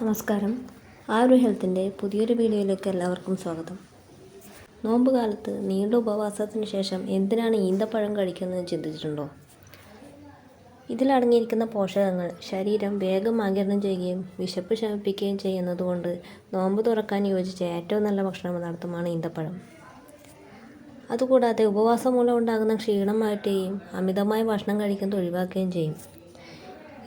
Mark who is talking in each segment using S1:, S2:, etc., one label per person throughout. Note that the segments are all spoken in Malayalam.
S1: നമസ്കാരം. ആരു ഹെൽത്തിന്റെ പുതിയൊരു വീഡിയോയിലേക്ക് എല്ലാവർക്കും സ്വാഗതം. നോമ്പ് കാലത്ത് നീണ്ട ഉപവാസത്തിന് ശേഷം എന്തിനാണ് ഈന്തപ്പഴം കഴിക്കുന്നത് ചിന്തിച്ചിട്ടുണ്ടോ? ഇതിലടങ്ങിയിരിക്കുന്ന പോഷകങ്ങൾ ശരീരം വേഗം ആകിരണം ചെയ്യുകയും വിശപ്പ് ശമിപ്പിക്കുകയും ചെയ്യുന്നതുകൊണ്ട് നോമ്പ് തുറക്കാൻ യോജിച്ച ഏറ്റവും നല്ല ഭക്ഷണ പദാർത്ഥമാണ് ഈന്തപ്പഴം. അതുകൂടാതെ ഉപവാസം മൂലം ഉണ്ടാകുന്ന ക്ഷീണം മാറ്റുകയും അമിതമായ ഭക്ഷണം കഴിക്കുന്നത് ഒഴിവാക്കുകയും ചെയ്യും.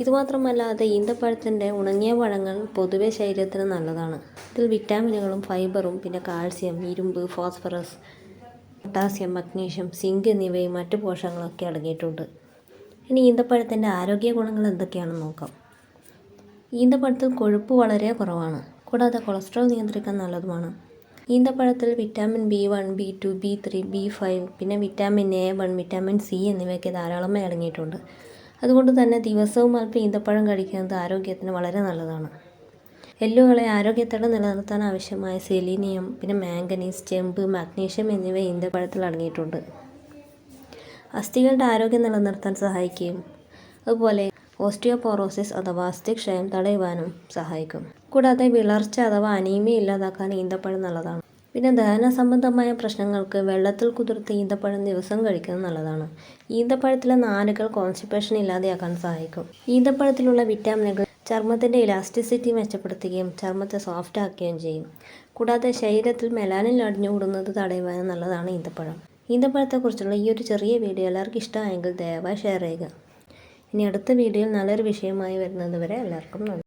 S1: ഇതുമാത്രമല്ലാതെ ഈന്തപ്പഴത്തിന്റെ ഉണങ്ങിയ പഴങ്ങൾ പൊതുവെ ശരീരത്തിന് നല്ലതാണ്. ഇതിൽ വിറ്റാമിനുകളും ഫൈബറും പിന്നെ കാൽസ്യം ഇരുമ്പ് ഫോസ്ഫറസ് പൊട്ടാസ്യം മഗ്നീഷ്യം സിങ്ക് എന്നിവയും മറ്റു പോഷകങ്ങളൊക്കെ അടങ്ങിയിട്ടുണ്ട്. ഇനി ഈന്തപ്പഴത്തിന്റെ ആരോഗ്യ ഗുണങ്ങൾ എന്തൊക്കെയാണെന്ന് നോക്കാം. ഈന്തപ്പഴത്തിൽ കൊഴുപ്പ് വളരെ കുറവാണ്. കൂടാതെ കൊളസ്ട്രോൾ നിയന്ത്രിക്കാൻ നല്ലതുമാണ്. ഈന്തപ്പഴത്തിൽ vitamin B one B two B three B five പിന്നെ vitamin A one vitamin C എന്നിവയൊക്കെ ധാരാളമായി അടങ്ങിയിട്ടുണ്ട്. അതുകൊണ്ട് തന്നെ ദിവസവും അല്പം ഈന്തപ്പഴം കഴിക്കുന്നത് ആരോഗ്യത്തിന് വളരെ നല്ലതാണ്. എല്ലുകളെ ആരോഗ്യത്തോടെ നിലനിർത്താൻ ആവശ്യമായ സെലീനിയം പിന്നെ മാംഗനീസ് ചെമ്പ് മാഗ്നീഷ്യം എന്നിവ ഈന്തപ്പഴത്തിൽ അടങ്ങിയിട്ടുണ്ട്. അസ്ഥികളുടെ ആരോഗ്യം നിലനിർത്താൻ സഹായിക്കുകയും അതുപോലെ ഓസ്റ്റിയോപോറോസിസ് അഥവാ അസ്ഥിക്ഷയം തടയുവാനും സഹായിക്കും. കൂടാതെ വിളർച്ച അഥവാ അനീമിയ ഇല്ലാതാക്കാൻ ഈന്തപ്പഴം നല്ലതാണ്. പിന്നെ ദഹന സംബന്ധമായ പ്രശ്നങ്ങൾക്ക് വെള്ളത്തിൽ കുതിർത്ത് ഈന്തപ്പഴം ദിവസം കഴിക്കുന്നത് നല്ലതാണ്. ഈന്തപ്പഴത്തിലെ നാരുകൾ കോൺസ്റ്റിപ്പേഷൻ ഇല്ലാതെയാക്കാൻ സഹായിക്കും. ഈന്തപ്പഴത്തിലുള്ള വിറ്റാമിനുകൾ ചർമ്മത്തിന്റെ ഇലാസ്റ്റിസിറ്റി മെച്ചപ്പെടുത്തുകയും ചർമ്മത്തെ സോഫ്റ്റ് ആക്കുകയും ചെയ്യും. കൂടാതെ ശരീരത്തിൽ മെലാനിൻ അടിഞ്ഞുകൂടുന്നത് തടയുവാനും നല്ലതാണ് ഈന്തപ്പഴം. ഈന്തപ്പഴത്തെക്കുറിച്ചുള്ള ഈ ഒരു ചെറിയ വീഡിയോ എല്ലാവർക്കും ഇഷ്ടമായെങ്കിൽ ദയവായി ഷെയർ ചെയ്യുക. ഇനി അടുത്ത വീഡിയോയിൽ നല്ലൊരു വിഷയമായി വരുന്നത് വരെ എല്ലാവർക്കും നന്ദി.